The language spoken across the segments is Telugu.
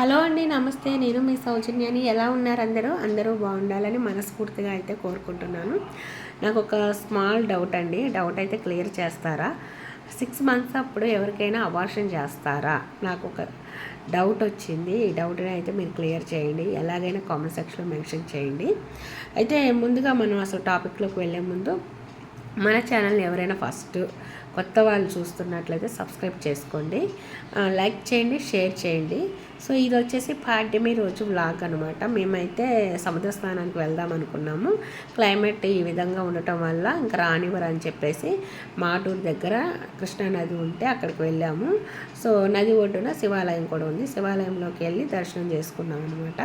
హలో అండి నమస్తే. నేను మీ సౌజన్యాని. ఎలా ఉన్నారు అందరూ? అందరూ బాగుండాలని మనస్ఫూర్తిగా అయితే కోరుకుంటున్నాను. నాకు ఒక స్మాల్ డౌట్ అండి. డౌట్ అయితే క్లియర్ చేస్తారా? సిక్స్ మంత్స్ అప్పుడు ఎవరికైనా అబార్షన్ చేస్తారా? నాకు ఒక డౌట్ వచ్చింది. ఈ డౌట్ని అయితే మీరు క్లియర్ చేయండి. ఎలాగైనా కామెంట్ సెక్షన్లో మెన్షన్ చేయండి. అయితే ముందుగా మనం అసలు టాపిక్లోకి వెళ్ళే ముందు మన ఛానల్ని ఎవరైనా ఫస్ట్ కొత్త వాళ్ళు చూస్తున్నట్లయితే సబ్స్క్రైబ్ చేసుకోండి. లైక్ చేయండి షేర్ చేయండి. సో ఇది వచ్చేసి పాడ్యమి రోజు వ్లాగ్ అనమాట మేమైతే సముద్ర స్నానానికి వెళ్దాం అనుకున్నాము. క్లైమేట్ ఈ విధంగా ఉండటం వల్ల ఇంకా రానివ్వరు అని చెప్పేసి మాటూరు దగ్గర కృష్ణా నది ఉంటే అక్కడికి వెళ్ళాము. సో నది ఒడ్డున శివాలయం కూడా ఉంది. శివాలయంలోకి వెళ్ళి దర్శనం చేసుకున్నాం అనమాట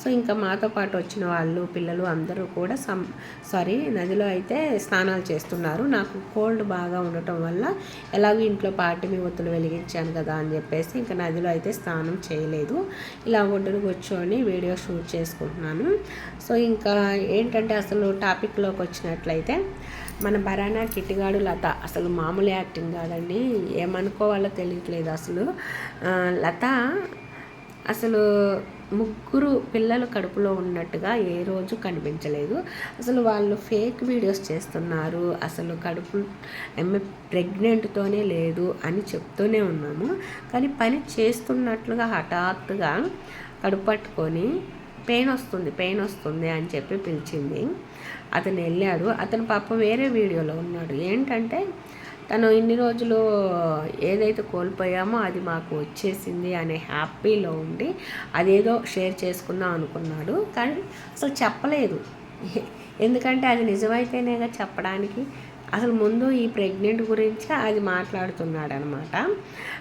సో ఇంకా మాతో పాటు వచ్చిన వాళ్ళు పిల్లలు అందరూ కూడా సమ్ సారీ నదిలో అయితే స్నానాలు చేస్తున్నారు. నాకు కోల్డ్ బాగా ఉండటం వల్ల ఎలాగో ఇంట్లో పాటిమి ఒత్తులు వెలిగించాను కదా అని చెప్పేసి ఇంకా నదిలో అయితే స్నానం చేయలేదు. ఇలా ఒడ్డును కూర్చొని వీడియో షూట్ చేసుకుంటున్నాను. సో ఇంకా ఏంటంటే అసలు టాపిక్లోకి వచ్చినట్లయితే మన బరానా కిట్టిగాడు లత అసలు మామూలు యాక్టింగ్ కాదండి. ఏమనుకోవాలో తెలియట్లేదు అసలు. లత అసలు ముగ్గురు పిల్లలు కడుపులో ఉన్నట్టుగా ఏ రోజు కనిపించలేదు. అసలు వాళ్ళు ఫేక్ వీడియోస్ చేస్తున్నారు. అసలు కడుపు ఎమ్మె ప్రెగ్నెంట్తోనే లేదు అని చెప్తూనే ఉన్నాము. కానీ పని చేస్తున్నట్లుగా హఠాత్తుగా కడుపు పట్టుకొని పెయిన్ వస్తుంది పెయిన్ వస్తుంది అని చెప్పి పిలిచింది. అతను వెళ్ళాడు. అతను పాప వేరే వీడియోలో ఉన్నాడు. ఏంటంటే తను ఇన్ని రోజులు ఏదైతే కోల్పోయామో అది మాకు వచ్చేసింది అనే హ్యాపీలో ఉండి అదేదో షేర్ చేసుకుందాం అనుకున్నాడు. కానీ అసలు చెప్పలేదు. ఎందుకంటే అది నిజమైతేనేగా చెప్పడానికి అసలు ముందు ఈ ప్రెగ్నెంట్ గురించి అది మాట్లాడుతున్నాడు అనమాట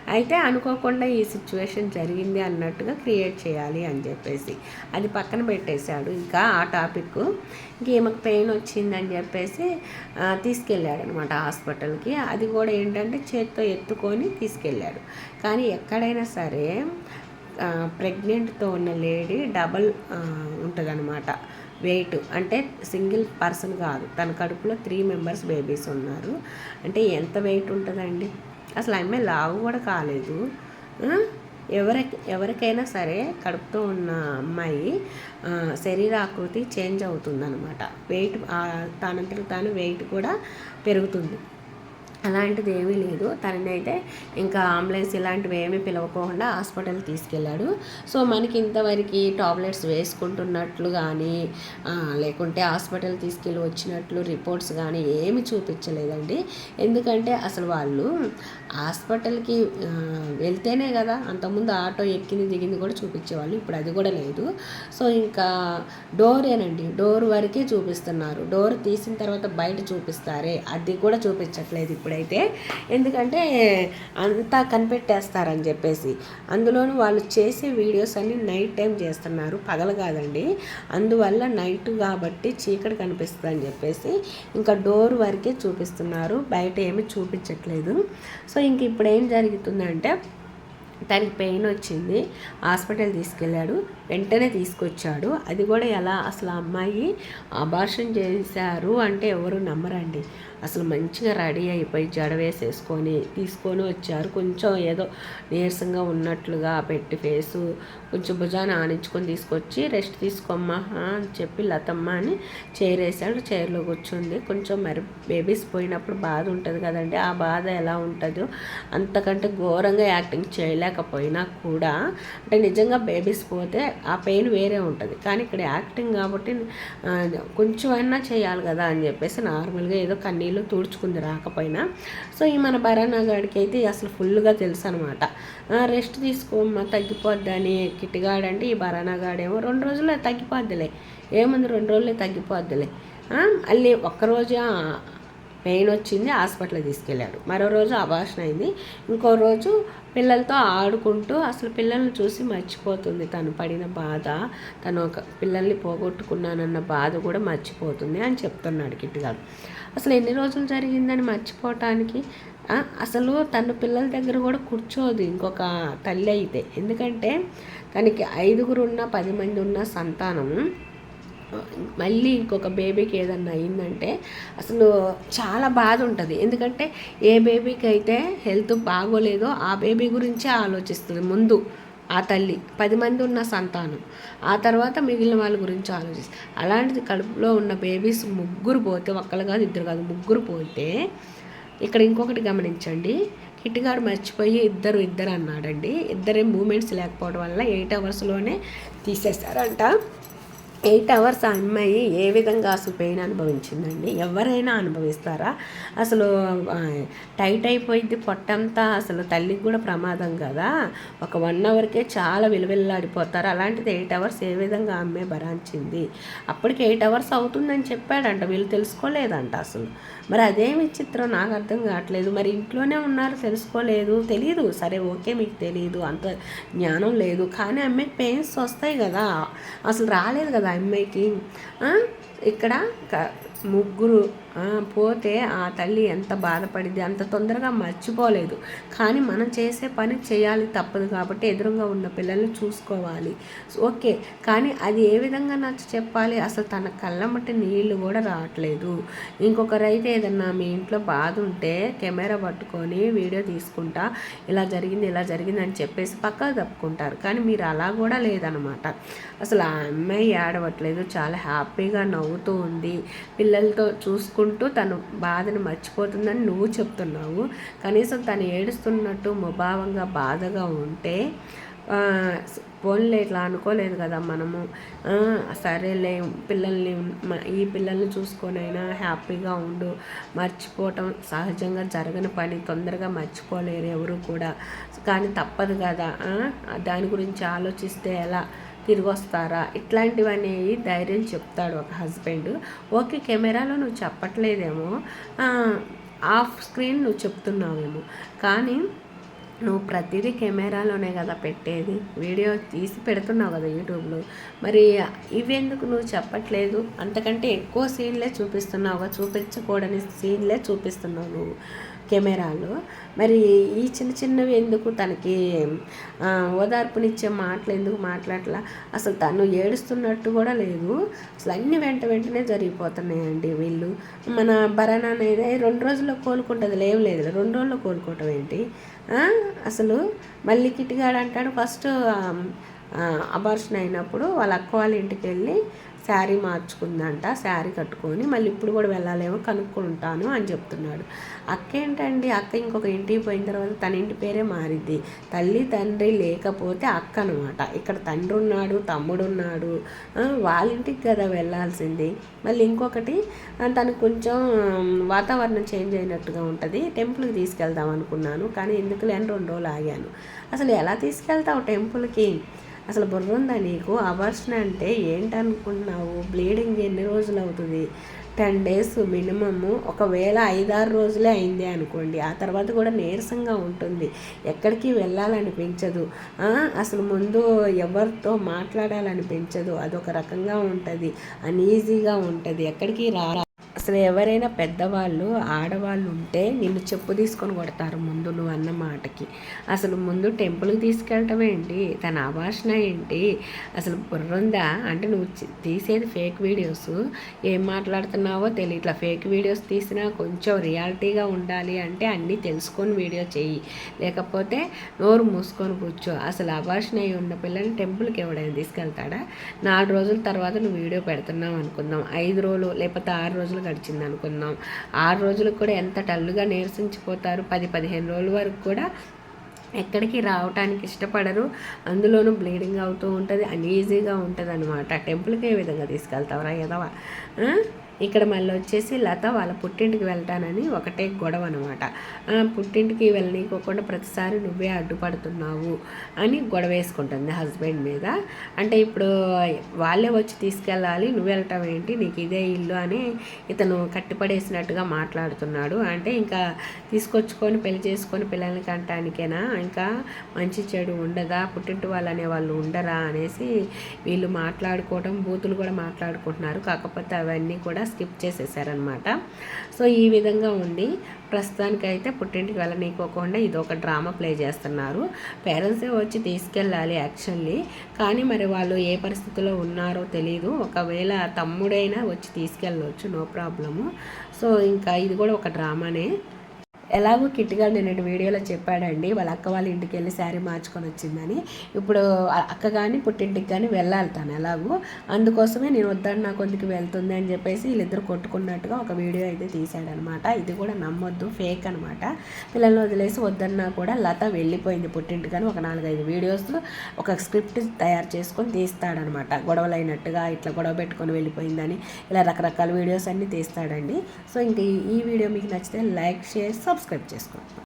అయితే అనుకోకుండా ఈ సిచ్యువేషన్ జరిగింది అన్నట్టుగా క్రియేట్ చేయాలి అని చెప్పేసి. అది పక్కన పెట్టేశాడు. ఇంకా ఆ టాపిక్ ఇంకేమకు పెయిన్ వచ్చిందని చెప్పేసి తీసుకెళ్ళాడు అనమాట హాస్పిటల్కి. అది కూడా ఏంటంటే చేత్తో ఎత్తుకొని తీసుకెళ్ళాడు. కానీ ఎక్కడైనా సరే ప్రెగ్నెంట్తో ఉన్న లేడీ డబల్ ఉంటుందన్నమాట. వెయిట్ అంటే సింగిల్ పర్సన్ కాదు. తన కడుపులో త్రీ మెంబర్స్ బేబీస్ ఉన్నారు. అంటే ఎంత వెయిట్ ఉంటుందండి? అసలు అమ్మాయి లావు కూడా కాలేదు. ఎవరికి ఎవరికైనా సరే కడుపుతో ఉన్న అమ్మాయి శరీరాకృతి చేంజ్ అవుతుందన్నమాట. వెయిట్ తనంతకు తాను వెయిట్ కూడా పెరుగుతుంది. అలాంటిది ఏమీ లేదు. తననైతే ఇంకా అంబులెన్స్ ఇలాంటివి ఏమీ పిలవకుండా హాస్పిటల్ తీసుకెళ్ళాడు. సో మనకి ఇంతవరకు టాబ్లెట్స్ వేసుకుంటున్నట్లు కానీ లేకుంటే హాస్పిటల్ తీసుకెళ్ళి వచ్చినట్లు రిపోర్ట్స్ కానీ ఏమి చూపించలేదండి. ఎందుకంటే అసలు వాళ్ళు హాస్పిటల్కి వెళ్తేనే కదా అంతకుముందు ఆటో ఎక్కింది దిగింది కూడా చూపించేవాళ్ళు. ఇప్పుడు అది కూడా లేదు. సో ఇంకా డోరేనండి. డోర్ వరకే చూపిస్తున్నారు. డోర్ తీసిన తర్వాత బయట చూపిస్తారే. అది కూడా చూపించట్లేదు ఇప్పుడు అయితే ఎందుకంటే అంతా కనిపెట్టేస్తారని చెప్పేసి. అందులోనూ వాళ్ళు చేసే వీడియోస్ అన్నీ నైట్ టైం చేస్తున్నారు. పగలు కాదండి అందువల్ల నైట్ కాబట్టి చీకటి కనిపిస్తుంది అని చెప్పేసి ఇంకా డోర్ వరకే చూపిస్తున్నారు. బయట ఏమి చూపించట్లేదు. సో ఇంక ఇప్పుడు ఏం జరుగుతుందంటే తనకి పెయిన్ వచ్చింది. హాస్పిటల్ తీసుకెళ్ళాడు. వెంటనే తీసుకొచ్చాడు. అది కూడా ఎలా? అసలు అమ్మాయి అబార్షన్ చేశారు అంటే ఎవరు నమ్మరండి. అసలు మంచిగా రెడీ అయిపోయి జడ వేసేసుకొని తీసుకొని వచ్చారు. కొంచెం ఏదో నీరసంగా ఉన్నట్లుగా పెట్టి ఫేసు కొంచెం భుజాన్ని ఆనించుకొని తీసుకొచ్చి రెస్ట్ తీసుకోమ్మా అని చెప్పి లతమ్మ అని చైర్ వేసాడు చైర్లో కూర్చుంది. కొంచెం మరి బేబీస్ పోయినప్పుడు బాధ ఉంటుంది కదండి. ఆ బాధ ఎలా ఉంటుందో అంతకంటే ఘోరంగా యాక్టింగ్ చేయలేకపోయినా కూడా అంటే నిజంగా బేబీస్ పోతే ఆ పెయిన్ వేరే ఉంటుంది. కానీ ఇక్కడ యాక్టింగ్ కాబట్టి కొంచెం అయినా చేయాలి కదా అని చెప్పేసి నార్మల్గా ఏదో కన్నీళ్ళు తుడుచుకుంది రాకపోయినా. సో ఈ మన బరానా గాడికి అయితే అసలు ఫుల్గా తెలుసు అనమాట రెస్ట్ తీసుకోమ్మా తగ్గిపోద్దని కిట్టిగాడంటే ఈ బరానా గాడేమో రెండు రోజుల్లో తగ్గిపోద్దిలే. ఏముంది రెండు రోజులే తగ్గిపోద్దిలే. మళ్ళీ ఒక్కరోజు పెయిన్ వచ్చింది హాస్పిటల్ తీసుకెళ్ళాడు మరో రోజు అభాషణ అయింది. ఇంకో రోజు పిల్లలతో ఆడుకుంటూ అసలు పిల్లల్ని చూసి మర్చిపోతుంది. తను పడిన బాధ తను ఒక పిల్లల్ని పోగొట్టుకున్నానన్న బాధ కూడా మర్చిపోతుంది అని చెప్తున్నాడు కిట్టిగాడు అసలు ఎన్ని రోజులు జరిగిందని మర్చిపోవటానికి? అసలు తన పిల్లల దగ్గర కూడా కూర్చోదు ఇంకొక తల్లి అయితే. ఎందుకంటే తనకి ఐదుగురు ఉన్న పది మంది ఉన్న సంతానం. మళ్ళీ ఇంకొక బేబీకి ఏదన్నా అయిందంటే అసలు చాలా బాధ ఉంటుంది. ఎందుకంటే ఏ బేబీకి అయితే హెల్త్ బాగోలేదో ఆ బేబీ గురించే ఆలోచిస్తుంది ముందు ఆ తల్లి. పది మంది ఉన్న సంతానం. ఆ తర్వాత మిగిలిన వాళ్ళ గురించి ఆలోచిస్తుంది. అలాంటిది కడుపులో ఉన్న బేబీస్ ముగ్గురు పోతే ఒక్కరు కాదు ఇద్దరు కాదు ముగ్గురు పోతే ఇక్కడ ఇంకొకటి గమనించండి. కిట్టిగాడు మర్చిపోయి ఇద్దరు ఇద్దరు అన్నాడండి. ఇద్దరే మూమెంట్స్ లేకపోవడం వల్ల ఎయిట్ అవర్స్లోనే తీసేశారంట. ఎయిట్ అవర్స్ ఆ అమ్మాయి ఏ విధంగా అసలు పెయిన్ అనుభవించిందండి? ఎవరైనా అనుభవిస్తారా? అసలు టైట్ అయిపోయింది పొట్టంతా అసలు తల్లికి కూడా ప్రమాదం కదా? ఒక వన్ అవర్కే చాలా విలువెల్లాడిపోతారు. అలాంటిది ఎయిట్ అవర్స్ ఏ విధంగా అమ్మాయి భరాంచింది? అప్పటికి ఎయిట్ అవర్స్ అవుతుందని చెప్పాడంట. వీళ్ళు తెలుసుకోలేదంట అసలు. మరి అదేమి విచిత్రం? నాకు అర్థం కావట్లేదు. మరి ఇంట్లోనే ఉన్నారు తెలుసుకోలేదు. తెలియదు సరే ఓకే మీకు తెలియదు అంత జ్ఞానం లేదు. కానీ అమ్మాయికి పెయిన్స్ వస్తాయి కదా. అసలు రాలేదు కదా ఆ అమ్మాయికి ఆ? ఇక్కడ క- ముగ్గురు పోతే ఆ తల్లి ఎంత బాధపడింది అంత తొందరగా మర్చిపోలేదు. కానీ మనం చేసే పని చేయాలి తప్పదు కాబట్టి ఎదురుగా ఉన్న పిల్లల్ని చూసుకోవాలి. ఓకే కానీ అది ఏ విధంగా నచ్చ చెప్పాలి? అసలు తన కళ్ళ మట్టి నీళ్ళు కూడా రావట్లేదు. ఇంకొకరైతే ఏదన్నా మీ ఇంట్లో బాధ ఉంటే కెమెరా పట్టుకొని వీడియో తీసుకుంటా ఇలా జరిగింది ఇలా జరిగింది అని చెప్పేసి పక్కకు తప్పుకుంటారు. కానీ మీరు అలా కూడా లేదనమాట అసలు ఆ అమ్మాయి ఏడవట్లేదు చాలా హ్యాపీగా నవ్వుతూ ఉంది. పిల్లలతో చూసుకుంటూ తను బాధను మర్చిపోతుందని నువ్వు చెప్తున్నావు. కనీసం తను ఏడుస్తున్నట్టు ముభావంగా బాధగా ఉంటే పోన్లే ఇట్లా అనుకోలేదు కదా మనము. సరేలే పిల్లల్ని ఈ పిల్లల్ని చూసుకొనైనా హ్యాపీగా ఉండు. మర్చిపోవటం సహజంగా జరగని పని తొందరగా మర్చిపోలేరు ఎవరు కూడా. కానీ తప్పదు కదా దాని గురించి ఆలోచిస్తే ఎలా? తిరిగి వస్తారా ఇట్లాంటివనేవి ధైర్యం చెప్తాడు ఒక హస్బెండ్. ఓకే కెమెరాలో నువ్వు చెప్పట్లేదేమో. ఆఫ్ స్క్రీన్ నువ్వు చెప్తున్నావేమో. కానీ నువ్వు ప్రతిదీ కెమెరాలోనే కదా పెట్టేది. వీడియో తీసి పెడుతున్నావు కదా యూట్యూబ్లో. మరి ఇవెందుకు నువ్వు చెప్పట్లేదు? అంతకంటే ఎక్కువ సీన్లే చూపిస్తున్నావుగా. చూపించకూడని సీన్లే చూపిస్తున్నావు నువ్వు. కెమెరాలు. మరి ఈ చిన్న చిన్నవి ఎందుకు తనకి ఓదార్పునిచ్చే మాటలు ఎందుకు మాట్లాడలా? అసలు తను ఏడుస్తున్నట్టు కూడా లేదు. అసలు అన్ని వెంట వెంటనే జరిగిపోతున్నాయండి వీళ్ళు. మన భరణ అనేది రెండు రోజుల్లో కోలుకుంటుంది లేవు లేదు. రెండు రోజుల్లో కోలుకోవటం ఏంటి? అసలు మళ్ళీ కిటిగాడు అంటాడు ఫస్ట్ అబార్షన్ అయినప్పుడు వాళ్ళ అక్క వాళ్ళ ఇంటికి వెళ్ళి శారీ మార్చుకుందంట శారీ కట్టుకొని మళ్ళీ ఇప్పుడు కూడా వెళ్ళాలేమో కనుక్కుంటాను అని చెప్తున్నాడు. అక్క ఏంటండి? అక్క ఇంకొక ఇంటికి పోయిన తర్వాత తన ఇంటి పేరే మారిద్ది తల్లి తండ్రి లేకపోతే అక్క అనమాట ఇక్కడ తండ్రి ఉన్నాడు తమ్ముడు ఉన్నాడు. వాళ్ళ ఇంటికి కదా వెళ్ళాల్సింది. మళ్ళీ ఇంకొకటి తను కొంచెం వాతావరణం చేంజ్ అయినట్టుగా ఉంటుంది. టెంపుల్కి తీసుకెళ్దాం అనుకున్నాను కానీ ఎందుకు లేని రెండు రోజులు ఆగాను. అసలు ఎలా తీసుకెళ్తావు టెంపుల్కి? అసలు బుర్ర ఉందా నీకు? అవర్షన్ అంటే ఏంటనుకున్నావు బ్లీడింగ్ ఎన్ని రోజులు అవుతుంది? Ten days minimum. ఒకవేళ ఐదారు రోజులే అయింది అనుకోండి ఆ తర్వాత కూడా నీరసంగా ఉంటుంది. ఎక్కడికి వెళ్ళాలనిపించదు. అసలు ముందు ఎవరితో మాట్లాడాలనిపించదు. అదొక రకంగా ఉంటుంది. అన్ఈజీగా ఉంటుంది. ఎక్కడికి రా అసలు ఎవరైనా పెద్దవాళ్ళు ఆడవాళ్ళు ఉంటే నిన్ను చెప్పు తీసుకొని కొడతారు ముందు నువ్వు అన్న మాటకి. అసలు ముందు టెంపుల్కి తీసుకెళ్ళటం ఏంటి? తన ఆభాషణ ఏంటి? అసలు బుర్రుందా? అంటే నువ్వు తీసేది ఫేక్ వీడియోస్. ఏం మాట్లాడుతున్నావో తెలియ ఇట్లా ఫేక్ వీడియోస్ తీసినా కొంచెం రియాలిటీగా ఉండాలి అంటే అన్నీ తెలుసుకొని వీడియో చెయ్యి. లేకపోతే నోరు మూసుకొని కూర్చో. అసలు అభాషణ అయి ఉన్న పిల్లల్ని టెంపుల్కి ఎవడైనా తీసుకెళ్తాడా? నాలుగు రోజుల తర్వాత నువ్వు వీడియో పెడుతున్నావు అనుకుందాం. ఐదు రోజులు లేకపోతే ఆరు రోజులు గడిచింది అనుకుందాం. ఆరు రోజులకు కూడా ఎంత డల్గా నీరసించిపోతారు. పది పదిహేను రోజుల వరకు కూడా ఎక్కడికి రావటానికి ఇష్టపడరు. అందులోనూ బ్లీడింగ్ అవుతూ ఉంటుంది. అన్ఈజీగా ఉంటుంది అనమాట టెంపుల్కి ఏ విధంగా తీసుకెళ్తావరా ఎదవా ఇక్కడ మళ్ళీ వచ్చేసి లత వాళ్ళ పుట్టింటికి వెళ్తానని ఒకటే గొడవ అనమాట పుట్టింటికి వెళ్ళనీకోకుండా ప్రతిసారి నువ్వే అడ్డుపడుతున్నావు అని గొడవ వేసుకుంటుంది హస్బెండ్ మీద. అంటే ఇప్పుడు వాళ్ళే వచ్చి తీసుకెళ్ళాలి నువ్వు వెళ్ళటం ఏంటి నీకు ఇదే ఇల్లు అని ఇతను కట్టిపడేసినట్టుగా మాట్లాడుతున్నాడు. అంటే ఇంకా తీసుకొచ్చుకొని పెళ్ళి చేసుకొని పిల్లల్ని కంటానికేనా ఇంకా మంచి చెడు ఉండదా? పుట్టింటి వాళ్ళు అనే వాళ్ళు ఉండరా అనేసి వీళ్ళు మాట్లాడుకోవడం బూతులు కూడా మాట్లాడుకుంటున్నారు. కాకపోతే అవన్నీ కూడా స్కిప్ చేసేసారనమాట సో ఈ విధంగా ఉంది ప్రస్తుతానికైతే పుట్టింటికి వెళ్ళనీకోకుండా ఇది ఒక డ్రామా ప్లే చేస్తున్నారు. పేరెంట్సే వచ్చి తీసుకెళ్ళాలి యాక్చువల్లీ. కానీ మరి వాళ్ళు ఏ పరిస్థితిలో ఉన్నారో తెలియదు ఒకవేళ తమ్ముడైనా వచ్చి తీసుకెళ్ళవచ్చు నో ప్రాబ్లము. సో ఇంకా ఇది కూడా ఒక డ్రామానే. ఎలాగో కిట్గా నిన్నటి వీడియోలో చెప్పాడండి వాళ్ళ అక్క వాళ్ళ ఇంటికి వెళ్ళి శారీ మార్చుకొని వచ్చిందని. ఇప్పుడు అక్క కానీ పుట్టింటికి కానీ వెళ్ళాలి తను ఎలాగో. అందుకోసమే నేను వద్దన్న కొందికి వెళ్తుంది అని చెప్పేసి వీళ్ళిద్దరు కొట్టుకున్నట్టుగా ఒక వీడియో అయితే తీశాడనమాట. ఇది కూడా నమ్మొద్దు ఫేక్ అనమాట. పిల్లల్ని వదిలేసి వద్దన్నా కూడా లత వెళ్ళిపోయింది పుట్టింటి కానీ ఒక నాలుగైదు వీడియోస్ ఒక స్క్రిప్ట్ తయారు చేసుకొని తీస్తాడనమాట. గొడవలైనట్టుగా ఇట్లా గొడవ పెట్టుకొని వెళ్ళిపోయిందని ఇలా రకరకాల వీడియోస్ అన్నీ తీస్తాడండి. సో ఇంక ఈ- ఈ వీడియో మీకు నచ్చితే లైక్ షేర్ సబ్స్క్రైబ్ చేసుకోండి